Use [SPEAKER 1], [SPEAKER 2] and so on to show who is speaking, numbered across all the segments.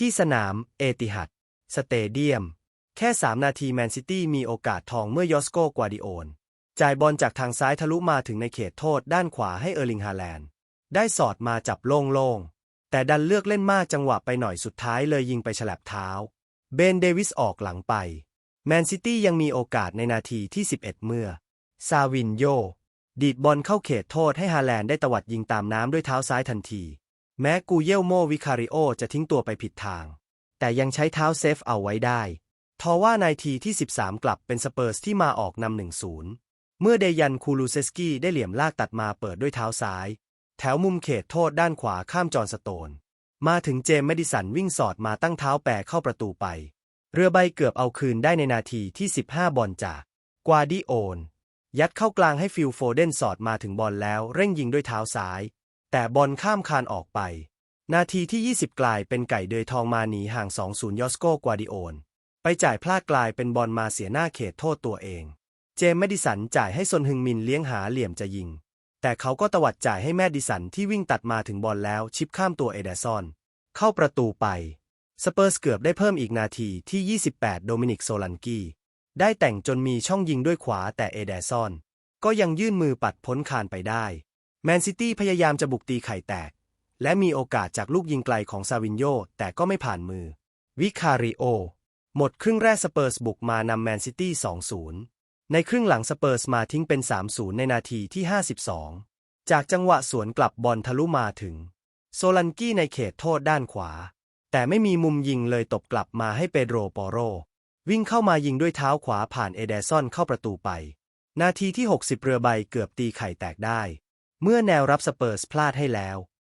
[SPEAKER 1] ที่สนาม เอติฮัดสเตเดียม แค่ 3 นาทีแมนซิตี้มีโอกาสทองเมื่อยอสโกกวาดิโอนจ่ายบอลจากทางซ้ายทะลุมาถึงในเขตโทษด้านขวาให้เออร์ลิงฮาแลนด์ ได้สอดมาจับโล่งๆ แต่ดันเลือกเล่นมากจังหวะไปหน่อยสุดท้ายเลยยิงไปฉลับเท้า เบนเดวิสออกหลังไป แมนซิตี้ยังมีโอกาสในนาทีที่ 11 เมื่อ ซาวินโย ดีดบอลเข้าเขตโทษให้ฮาแลนด์ได้ตวัดยิงตามน้ำด้วยเท้าซ้ายทันที แม้กูเยลโมวิคาริโอจะทิ้งตัวไปผิดทาง แต่ยังใช้เท้าเซฟเอาไว้ได้ ทว่าในทีที่ 13 กลับเป็นสเปอร์สที่มาออกนำหนึ่งศูนย์เมื่อเดยันคูลูเซสกี้ได้เหลี่ยมลากตัดมาเปิดด้วยเท้าซ้าย แถวมุมเขตโทษด้านขวาข้ามจอร์นสโตน มาถึงเจมส์แมดิสันวิ่งสอดมาตั้งเท้าแปรเข้าประตูไป เรือใบเกือบเอาคืนได้ในนาทีที่ 15 บอลจากกวาดิโอน ยัดเข้ากลางให้ฟิลโฟเดนสอดมาถึงบอลแล้วเร่งยิงด้วยเท้าซ้าย แต่บอลข้ามคานออกไป นาทีที่ 20 กลายเป็นไก่เดยทองมาหนีห่าง 2-0 ยอสโกกวาดิโอนไปจ่ายพลาดกลายเป็นบอลมาเสียหน้าเขตโทษตัวเอง เจมส์แมดิสันจ่ายให้ซนฮึงมินเลี้ยงหาเหลี่ยมจะยิง แต่เขาก็ตวัดจ่ายให้แมดิสันที่วิ่งตัดมาถึงบอลแล้วชิปข้ามตัวเอเดซอน เข้าประตูไป สเปอร์สเกือบได้เพิ่มอีกนาทีที่ 28 โดมินิกโซลันกี้ ได้แต่งจนมีช่องยิงด้วยขวาแต่เอเดซอน ก็ยังยื่นมือปัดพ้นคานไปได้ แมนซิตี้พยายามจะบุกตีไข่แตก และมีโอกาสจากลูกยิงไกลของซาวินโยแต่ก็ไม่ผ่านมือ วิคาริโอ หมดครึ่งแรกสเปอร์สบุกมานำแมนซิตี้ 2-0 ในครึ่งหลังสเปอร์สมาทิ้งเป็น 3-0 ในนาทีที่ 52 จากจังหวะสวนกลับบอลทะลุมาถึง โซลันกี้ในเขตโทษด้านขวา แต่ไม่มีมุมยิงเลยตบกลับมาให้เปโดรปอโร วิ่งเข้ามายิงด้วยเท้าขวาผ่านเอเดซอนเข้าประตูไป นาทีที่ 60 เรือใบเกือบตีไข่แตกได้ เมื่อแนวรับสเปอร์สพลาดให้แล้ว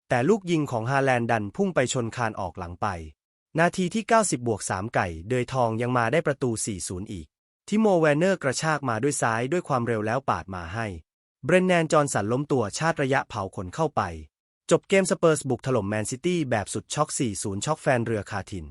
[SPEAKER 1] แต่ลูกยิงของฮาแลนด์ดันพุ่งไปชนคานออกหลังไป นาทีที่ 90บวก3ไก่ เดยทองยังมาได้ประตู 4-0 อีก ทิโมแวนเนอร์กระชากมาด้วยซ้ายด้วยความเร็วแล้วปาดมาให้ เบรนแนนจอนสันล้มตัวชาติระยะเผาขนเข้าไป จบเกมสเปอร์สบุกถล่มแมนซิตี้แบบสุดช็อก 4-0 ช็อกแฟนเรือคาทิน